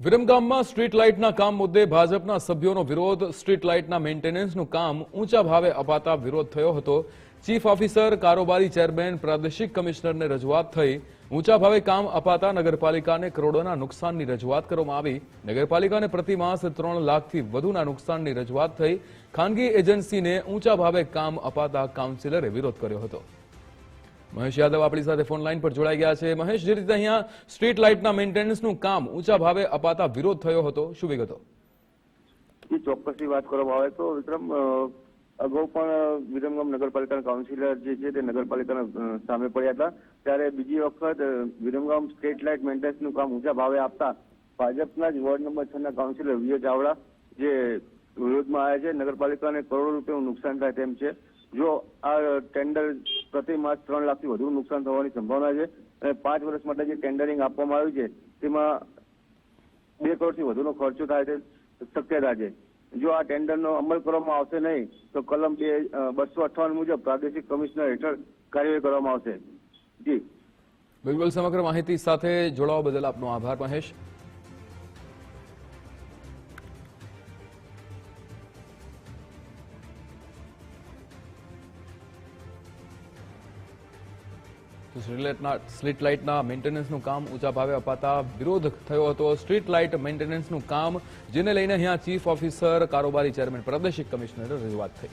વિરમગામમાં street લાઇટના કામ મુદ્દે ભાજપના સભ્યોનો વિરોધ. સ્ટ્રીટ લાઇટના મેન્ટેનન્સનું કામ ઊંચા ભાવે અપાતા વિરોધ થયો હતો. ચીફ ઓફિસર, કારોબારી ચેરમેન, પ્રાદેશિક કમિશનરને રજૂઆત થઈ. ઊંચા ભાવે કામ અપાતા નગરપાલિકાને કરોડોના નુકસાનની રજૂઆત કરવામાં આવી. નગરપાલિકાને પ્રતિ માસ ત્રણ લાખથી વધુના નુકસાનની રજૂઆત થઈ. ખાનગી એજન્સીને ઊંચા ભાવે કામ અપાતા કાઉન્સિલરે વિરોધ કર્યો હતો. મહેશ યાદવ આપણી સાથે ફોન લાઈન પર જોડાઈ ગયા છે. મહેશ, જે રીતે અહીંયા સ્ટ્રીટ લાઇટના મેન્ટેનન્સનું કામ ઊંચા ભાવે અપાતા વિરોધ થયો હતો, શું વિગતો? એ ચોક્કસની વાત કરવામાં આવે તો વિક્રમ અગાઉ પણ વિરમગામ નગરપાલિકાના કાઉન્સિલર જે છે તે નગરપાલિકાના સામે પડ્યા હતા. ત્યારે બીજી વખત વિરમગામ સ્ટ્રીટ લાઇટ મેન્ટેનન્સનું કામ ઊંચા ભાવે આપતા ભાજપના જ વોર્ડ નંબર છ ના કાઉન્સિલર વિજય ચાવડા જે વિરોધમાં આવ્યા છે. નગરપાલિકાને કરોડો રૂપિયાનું નુકસાન થાય તેમ છે. જો આ ટેન્ડર પ્રતિ માસ ત્રણ લાખથી વધુ નુકસાન થવાની સંભાવના છે અને પાંચ વર્ષ માટે જે ટેન્ડરિંગ આપવામાં આવ્યું છે, તેમાં બે કરોડથી વધુનો ખર્ચો થાય છે, શક્યતા છે. જો આ ટેન્ડરનો અમલ કરવામાં આવશે નહીં, તો કલમ બે બસો અઠ્ઠાવન મુજબ પ્રાદેશિક કમિશનર હેઠળ કાર્યવાહી કરવામાં આવશે. જી. બિલકુલ, સમગ્ર માહિતી સાથે જોડાવા બદલ આપનો આભાર, મહેશ. તો સ્ટ્રીટ લાઇટના મેન્ટેનન્સનું કામ ઊંચા ભાવે અપાતા વિરોધ થયો હતો. સ્ટ્રીટ લાઇટ મેન્ટેનન્સનું કામ જેને લઈને અહીંયા ચીફ ઓફિસર કારોબારી ચેરમેન પ્રાદેશિક કમિશનરે રજૂઆત થઈ.